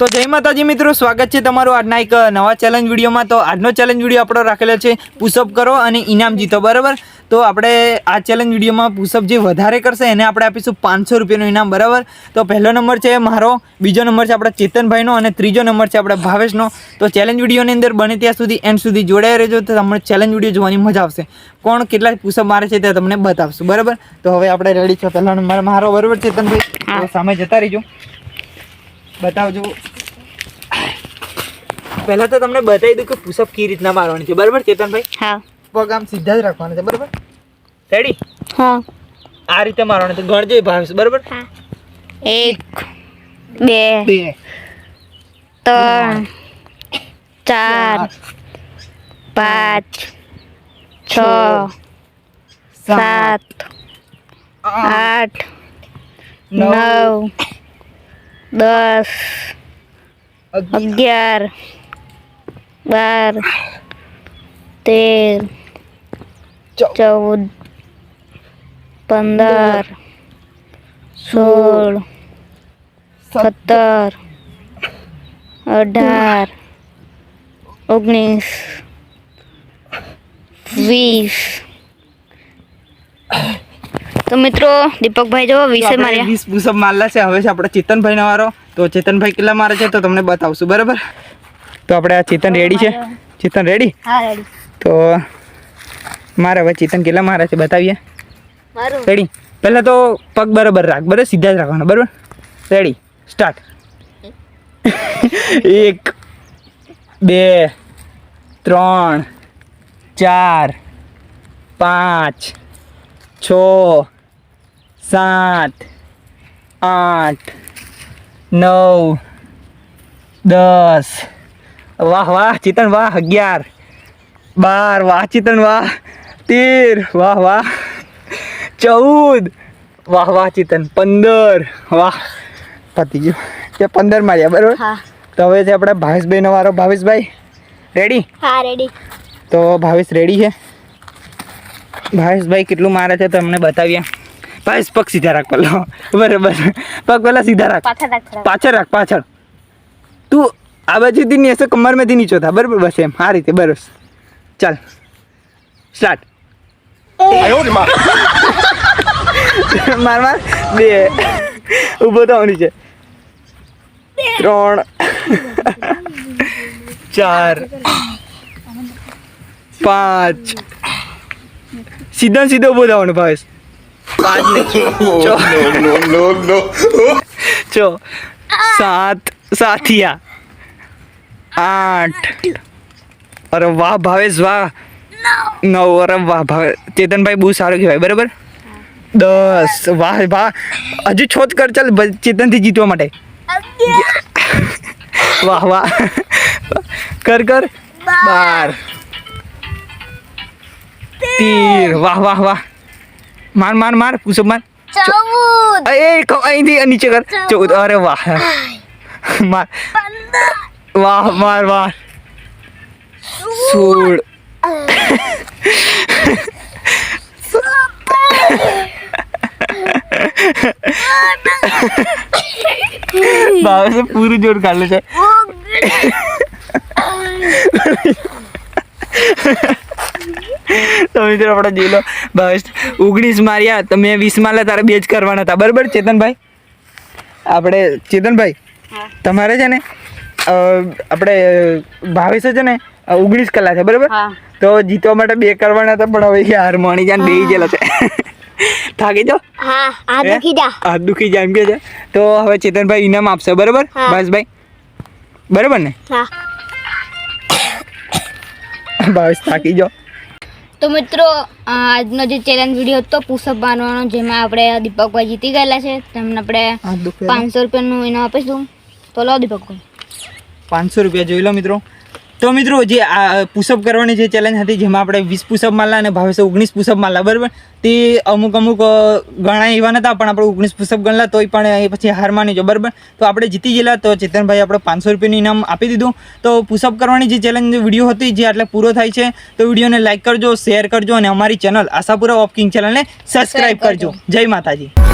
તો જય માતાજી મિત્રો, સ્વાગત છે તમારું આજના એક નવા ચેલેન્જ વિડીયોમાં. તો આજનો ચેલેન્જ વીડિયો આપણો રાખેલો છે પુશઅપ કરો અને ઇનામ જીતો, બરાબર? તો આપણે આ ચેલેન્જ વિડીયોમાં પુશઅપ જે વધારે કરશે, એને આપણે આપીશું પાંચસો રૂપિયાનું ઇનામ, બરાબર? તો પહેલો નંબર છે મારો, બીજો નંબર છે આપણા ચેતનભાઈનો, અને ત્રીજો નંબર છે આપણા ભાવેશનો. તો ચેલેન્જ વિડીયોની અંદર બને ત્યાં સુધી એન્ડ સુધી જોડાઈ રહેજો, તો તમને ચેલેન્જ વીડિયો જોવાની મજા આવશે. કોણ કેટલા પુશઅપ મારે છે તે તમને બતાવશું, બરાબર? તો હવે આપણે રેડી છો. પહેલો નંબર મારો, બરાબર ચેતનભાઈ? સામે જતા રહીજો. બતાવજો. પહેલા તો તમને બતાવી દઉં કે પુશઅપ કઈ રીતના મારવાની છે. બરાબર ચેતનભાઈ? હા. પગ આમ સીધા જ રાખવાના છે બરાબર? રેડી હા. આ રીતે મારવાનું છે. ગણજો ભાવેશ બરાબર? એક બે બે. ત્રણ ચાર પાંચ છ સાત. આઠ. નવ દસ અગિયાર. બાર. તેર. ચૌદ. પંદર. સોળ. સત્તર. અઢાર. ઓગણીસ. વીસ. તો મિત્રો દીપકભાઈ જો વીસે માર્યા. વીસ પુશઅપ મારલા છે. હવે છે આપણે ચેતનભાઈ નો વારો. તો ચેતનભાઈ કેટલા મારે છે તો તમને બતાવશું. બરાબર? તો આપણે આ ચેતન રેડી છે? ચેતન રેડી? હા રેડી. તો મારે હવે ચેતન કેટલા મારે છે બતાવીએ? રેડી પહેલાં તો પગ બરાબર રાખ બરાબર? સીધા જ રાખવાના બરાબર? રેડી સ્ટાર્ટ એક બે ત્રણ ચાર પાંચ છ સાત આઠ નવ દસ. વાહ વાહ ચેતન વાહ અગિયાર. બાર વાહ ચેતન વાહ તેર. વાહ વાહ ચૌદ. વાહ વાહ ચેતન પંદર. વાહ પતી ગયું. તે પંદર માર્યા બરાબર? તો હવે છે આપણે ભાવેશભાઈનો વારો. ભાવેશભાઈ રેડી હા રેડી તો ભાવેશ રેડી છે? ભાવેશભાઈ કેટલું મારે છે તમને બતાવીએ ભાવેશ પગ સીધા રાખ પેલો. બરાબર. પગ પેલા સીધા રાખ. પાછા રાખ થોડા. પાછળ રાખ પાછળ. તું આ બાજુથી નહીં હશે કમરમાંથી નીચો થા. બરાબર બસ એમ. આ રીતે બરોબર. ચાલ. સ્ટાર્ટ. માર માર. બે. ઊભો થવાની છે ત્રણ. ચાર. પાંચ. સીધા સીધો ઊભો થવાનો ભાવેશ. પાંચ ને છ છ સાત સાથિયા આઠ અરે વાહ ભાવેશ વાહ નવ અરે વાહ ભાવે ચેતનભાઈ બહુ સારું કહેવાય બરાબર દસ વાહ વાહ હજુ છો જ કર ચાલ ભ- ચેતનથી જીતવા માટે વાહ વાહ કર કર બાર તેર વાહ વાહ વાહ માર માર માર પુષપ માર ચૌદ એ અહીંથી નીચે કર ચૌદ અરે વાહ માર વાહ માર માર સોળ બાબા પૂરું જોર કાઢલે છે તો મિત્રો આપણે જોઈ લો. બસ. ઓગણીસ માર્યા. તમે વીસ માર્યા તારે બે જ કરવાના હતા. બરાબર ચેતનભાઈ? આપણે ચેતનભાઈ તમારે છે ને આપણે ભાવેશ છે ને ઓગણીસ કલાક છે બરાબર? તો જીતવા માટે બે કરવાના હતા પણ હવે હાર મણી જાય બે ગયેલા છે. થાકી જાઓ? હા? દુખી જા. દુખી એમ કે છે. તો હવે ચેતનભાઈ ઇનામ આપશે બરાબર. ભાવેશભાઈ? બરાબર ને? હા. ભાવેશ થાકી જાઓ. તો મિત્રો આજનો જે ચેલેન્જ વીડિયો હતો પુષઅપ બાંધવાનો જેમાં આપણે દીપકભાઈ જીતી ગયેલા છે. તેમને આપણે પાંચસો રૂપિયાનું ઇનામ આપીશું. તો લો દીપકભાઈ. પાંચસો રૂપિયા જોઈ લો મિત્રો. તો મિત્રો જે આ પુષઅપ કરવાની જે ચેલેન્જ હતી જેમાં આપણે વીસ પુશઅપ મારલા અને ભાવેશે ઓગણીસ પુશઅપ મારલા બરાબર? તે અમુક અમુક ઘણા એવા નતા પણ આપણે ઓગણીસ પુષપ ગણલા તોય પણ એ પછી હાર માની જો બરાબર? તો આપણે જીતી ગયેલા તો ચેતનભાઈ આપણે પાંચસો રૂપિયાનું ઇનામ આપી દીધું. તો પુશઅપ કરવાની જે ચેલેન્જ વીડિયો હતી જે આટલે પૂરો થાય છે તો વિડીયોને લાઇક કરજો શેર કરજો અને અમારી ચેનલ આશાપુરા ઓફ કિંગ ચેનલને સબસ્ક્રાઈબ કરજો. જય માતાજી.